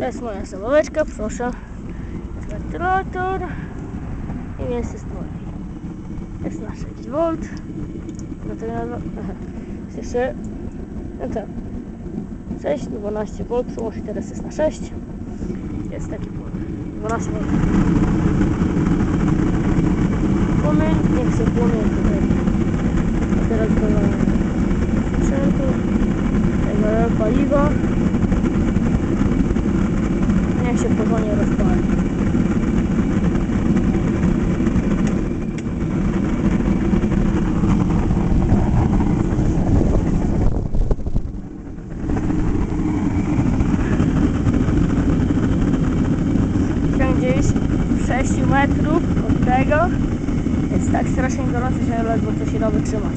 To jest moja zabaweczka, proszę. Wentylator i miejsce stoi. Jest na 6 V. No to ja... Jest jeszcze... No to 6, 12 V, przełoży teraz jest na 6. Jest taki płyn. 12 V. Płomień, niech się płomień tutaj. A teraz dolałem sprzętu, tego paliwa. Się porządnie rozpali. Gdzieś 6 metrów od tego jest tak strasznie gorąco, że ledwo to się da wytrzymać.